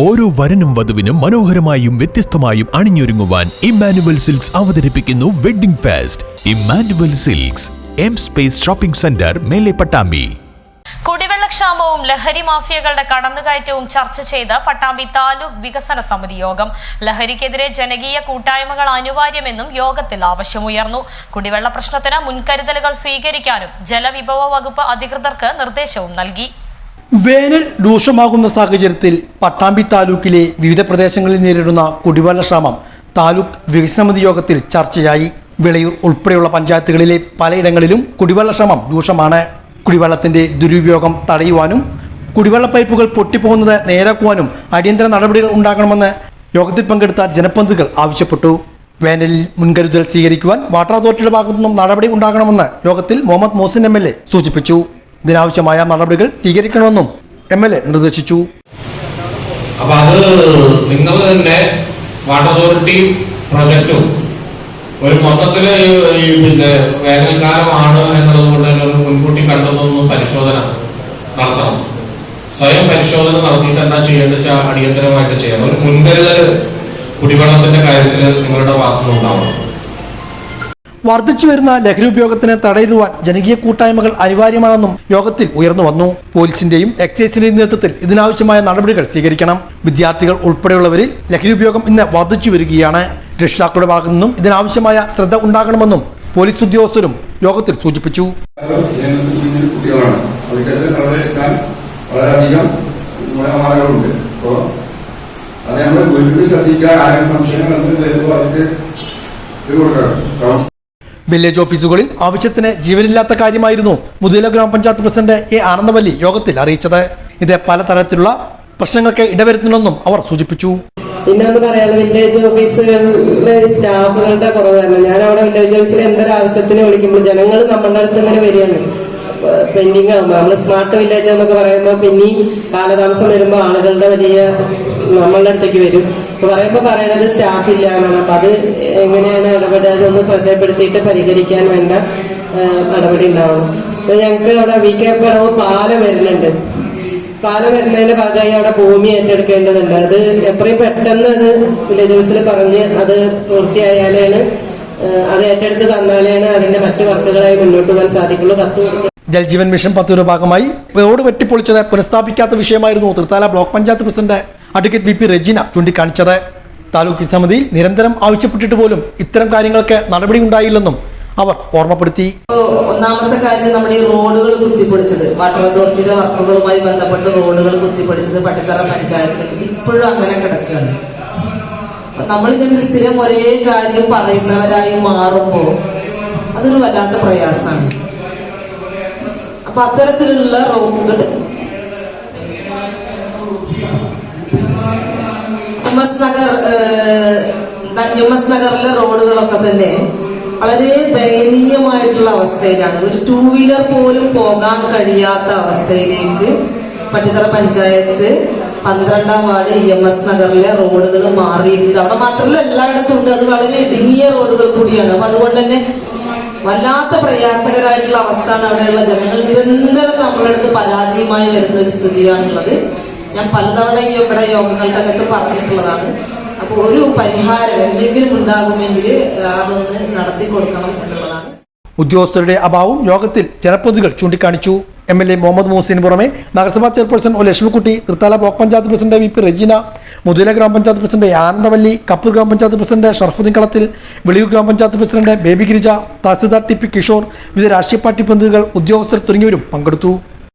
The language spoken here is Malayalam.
ഓരോ വരനും വധുവിനും മനോഹരമായും വ്യത്യസ്തമായും അണിഞ്ഞൊരുങ്ങുവാൻ ഇമ്മാനുവൽ സിൽക്സ് അവതരിപ്പിക്കുന്നു wedding fest. Emmanuel Silks M space shopping centre Mele Pattambi. കുടിവെള്ളക്ഷാമവും ലഹരി മാഫിയകളുടെ കടന്നുകയറ്റവും ചർച്ച ചെയ്ത് പട്ടാമ്പി താലൂക്ക് വികസന സമിതി യോഗം. ലഹരിക്കെതിരെ ജനകീയ കൂട്ടായ്മകൾ അനിവാര്യമെന്നും യോഗത്തിൽ ആവശ്യമുയർന്നു. കുടിവെള്ള പ്രശ്നത്തിന് മുൻകരുതലുകൾ സ്വീകരിക്കാനും ജലവിഭവ വകുപ്പ് അധികൃതർക്ക് നിർദ്ദേശവും നൽകി. വേനൽ രൂക്ഷമാകുന്ന സാഹചര്യത്തിൽ പട്ടാമ്പി താലൂക്കിലെ വിവിധ പ്രദേശങ്ങളിൽ നേരിടുന്ന കുടിവെള്ള ക്ഷാമം താലൂക്ക് വികസനമതി യോഗത്തിൽ ചർച്ചയായി. വിളയൂർ ഉൾപ്പെടെയുള്ള പഞ്ചായത്തുകളിലെ പലയിടങ്ങളിലും കുടിവെള്ള ക്ഷാമം രൂക്ഷമാണ്. കുടിവെള്ളത്തിന്റെ ദുരുപയോഗം തടയുവാനും കുടിവെള്ള പൈപ്പുകൾ പൊട്ടിപ്പോകുന്നത് നേരാക്കുവാനും അടിയന്തര നടപടികൾ ഉണ്ടാകണമെന്ന് യോഗത്തിൽ പങ്കെടുത്ത ജനപ്രതിനിധികൾ ആവശ്യപ്പെട്ടു. വേനലിൽ മുൻകരുതൽ സ്വീകരിക്കുവാൻ വാട്ടർ അതോറിറ്റിയുടെ ഭാഗത്തുനിന്നും നടപടി ഉണ്ടാകണമെന്ന് യോഗത്തിൽ മുഹമ്മദ് മോസിൻ എം സൂചിപ്പിച്ചു. ഇതിനാവശ്യമായ നടപടികൾ സ്വീകരിക്കണമെന്നും എം എൽ എ നിർദ്ദേശിച്ചു. അപ്പൊ അത് നിങ്ങൾ തന്നെ വാട്ടർ അതോറിറ്റി പ്രൊജക്റ്റും ഒരു മൊത്തത്തിൽ പിന്നെ വേനൽക്കാലമാണ് എന്നുള്ളത് കൊണ്ട് തന്നെ ഒരു മുൻകൂട്ടി കണ്ടതൊന്നും പരിശോധന നടത്തണം. സ്വയം പരിശോധന നടത്തിയിട്ട് എന്താ ചെയ്യേണ്ടത് അടിയന്തരമായിട്ട് ചെയ്യണം. ഒരു മുൻകരുതൽ കുടിവെള്ളത്തിന്റെ കാര്യത്തിൽ നിങ്ങളുടെ ഭാഗത്തുനിന്ന് ഉണ്ടാവണം വർദ്ധിച്ചു വരുന്ന ലഹരി ഉപയോഗത്തിന് തടയിടുവാൻ ജനകീയ കൂട്ടായ്മകൾ അനിവാര്യമാണെന്നും യോഗത്തിൽ ഉയർന്നു വന്നു. പോലീസിന്റെയും എക്സൈസിന്റെയും നേതൃത്വത്തിൽ ഇതിനാവശ്യമായ നടപടികൾ സ്വീകരിക്കണം. വിദ്യാർത്ഥികൾ ഉൾപ്പെടെയുള്ളവരിൽ ലഹരി ഉപയോഗം ഇന്ന് വർദ്ധിച്ചു വരികയാണ്. രക്ഷിതാക്കളുടെ ഭാഗത്തു നിന്നും ഇതിനാവശ്യമായ ശ്രദ്ധ ഉണ്ടാകണമെന്നും പോലീസ് ഉദ്യോഗസ്ഥരും യോഗത്തിൽ സൂചിപ്പിച്ചു. അത് നമ്മൾ വീട്ടിൽ ശ്രദ്ധിക്കാൻ ആരും സംശയങ്ങൾ എന്തെങ്കിലും വരുമ്പോൾ അവർക്ക് ഇത് വില്ലേജ് ഓഫീസുകളിൽ ആവശ്യത്തിന് ജീവനില്ലാത്ത കാര്യമായിരുന്നു മുതല ഗ്രാമപഞ്ചായത്ത് പ്രസിഡന്റ് എ ആനന്ദവല്ലി യോഗത്തിൽ അറിയിച്ചത്. ഇത് പലതരത്തിലുള്ള പ്രശ്നങ്ങൾക്ക് ഇടവരുത്തുന്നെന്നും അവർ സൂചിപ്പിച്ചു. പിന്നെ ഒന്ന് പറയാനുള്ളത് വില്ലേജ് ഓഫീസുകളിലെ സ്റ്റാഫുകളുടെ കുറവ് കാരണം. ഞാൻ അവിടെ വില്ലേജ് ഓഫീസിൽ എന്തൊരു ആവശ്യത്തിന് വിളിക്കുമ്പോൾ ജനങ്ങൾ നമ്മളുടെ അടുത്ത് ഇങ്ങനെ വരികയാണ്. പെൻഡിങ് ആകുമ്പോൾ നമ്മൾ സ്മാർട്ട് വില്ലേജ് എന്നൊക്കെ പറയുമ്പോൾ പിന്നെയും കാലതാമസം വരുമ്പോൾ ആളുകളുടെ വലിയ നമ്മളുടെ അടുത്തേക്ക് വരും. ഇപ്പൊ പറയുമ്പോൾ പറയണത് സ്റ്റാഫ് ഇല്ല എന്നാണ്. അപ്പൊ അത് എങ്ങനെയാണ് ഇടപെടുക? അതൊന്ന് ശ്രദ്ധപ്പെടുത്തിയിട്ട് പരിഹരിക്കാൻ വേണ്ട നടപടി ഉണ്ടാവും. അപ്പൊ ഞങ്ങൾക്ക് അവിടെ വി കെ കടവ് പാലം വരുന്നുണ്ട്. പാലം വരുന്നതിന്റെ ഭാഗമായി അവിടെ ഭൂമി ഏറ്റെടുക്കേണ്ടതുണ്ട്. അത് എത്രയും പെട്ടെന്ന് അത് വില്ലേജ് പറഞ്ഞ് അത് പൂർത്തിയായാലാണ് അത് ഏറ്റെടുത്ത് തന്നാലാണ് അതിന്റെ മറ്റു വർക്കുകളായി മുന്നോട്ട് പോകാൻ സാധിക്കുള്ളൂ. കത്ത് ജൽജീവൻ മിഷൻ പദ്ധതിയുടെ ഭാഗമായി റോഡ് വെട്ടിപ്പൊളിച്ചത് പുനഃസ്ഥാപിക്കാത്ത വിഷയമായിരുന്നു Thrithala block panchayat president advocate V P Regina ചൂണ്ടിക്കാണിച്ചത്. Taluk സമിതിയിൽ നിരന്തരം ആവശ്യപ്പെട്ടിട്ട് പോലും ഇത്തരം കാര്യങ്ങൾക്ക് നടപടി ഉണ്ടായില്ലെന്നും അവർ ഓർമ്മപ്പെടുത്തി. ഒന്നാമത്തെ കാര്യം നമ്മുടെ ഈ റോഡുകൾ കുത്തിപ്പൊടിച്ചത് വാട്ടർ അതോറിറ്റിയുടെ വർക്കുകളുമായി ബന്ധപ്പെട്ട് റോഡുകൾ കുത്തിപ്പൊടിച്ചത് പട്ടിത്തറ പഞ്ചായത്തിലേക്ക് ഇപ്പോഴും അങ്ങനെ കിടക്കുകയാണ്. നമ്മൾ ഇതിന്റെ സ്ഥിരം ഒരേ കാര്യം പറയുന്നവരായി മാറുമ്പോൾ അതൊരു വല്ലാത്ത പ്രയാസമാണ്. അപ്പൊ അത്തരത്തിലുള്ള റോഡുകൾ എം എസ് നഗർ നഗറിലെ റോഡുകളൊക്കെ തന്നെ വളരെ ദയനീയമായിട്ടുള്ള അവസ്ഥയിലാണ്. ഒരു ടൂ വീലർ പോലും പോകാൻ കഴിയാത്ത അവസ്ഥയിലേക്ക് പട്ടിത്തറ പഞ്ചായത്ത് പന്ത്രണ്ടാം വാർഡ് ഇ എം എസ് നഗറിലെ റോഡുകൾ മാറിയിട്ടുണ്ട്. അവിടെ മാത്രമല്ല എല്ലായിടത്തും ഉണ്ട്. അത് വളരെ ഇടുങ്ങിയ റോഡുകൾ കൂടിയാണ്. അപ്പൊ അതുകൊണ്ട് തന്നെ വല്ലാത്ത പ്രയാസകരമായിട്ടുള്ള അവസ്ഥയാണ് അവിടെയുള്ള ജനങ്ങൾ. നിരന്തരം നമ്മുടെ അടുത്ത് പരാതിയുമായി വരുന്ന ഒരു സ്ഥിതിയാണുള്ളത്. ഞാൻ പലതവണ ഈ ഇവിടെ യോഗങ്ങൾക്കകത്ത് പറഞ്ഞിട്ടുള്ളതാണ്. അപ്പോൾ ഒരു പരിഹാരം എന്തെങ്കിലും ഉണ്ടാകുമെങ്കിൽ അതൊന്ന് നടത്തി കൊടുക്കണം എന്നുള്ളതാണ്. ഉദ്യോഗസ്ഥരുടെ അഭാവം യോഗത്തിൽ ജനപ്രതികൾ ചൂണ്ടിക്കാണിച്ചു. എം എൽ എ മുഹമ്മദ് മൂസിന് പുറമെ നഗരസഭാ chairperson O Lakshmikutty Thrithala block panchayat president V P Regina Muthala ഗ്രാമപഞ്ചായത്ത് പ്രസിഡന്റ് ആനന്ദവല്ലി കപ്പൂർ ഗ്രാമപഞ്ചായത്ത് പ്രസിഡന്റ് ഷർഫുദ്ദീൻ കളത്തിൽ വെളിയൂർ ഗ്രാമപഞ്ചായത്ത് president Baby Girija tahsildar T P Kishore വിവിധ രാഷ്ട്രീയ പാർട്ടി പ്രതിനിധികൾ ഉദ്യോഗസ്ഥർ തുടങ്ങിയവരും പങ്കെടുത്തു.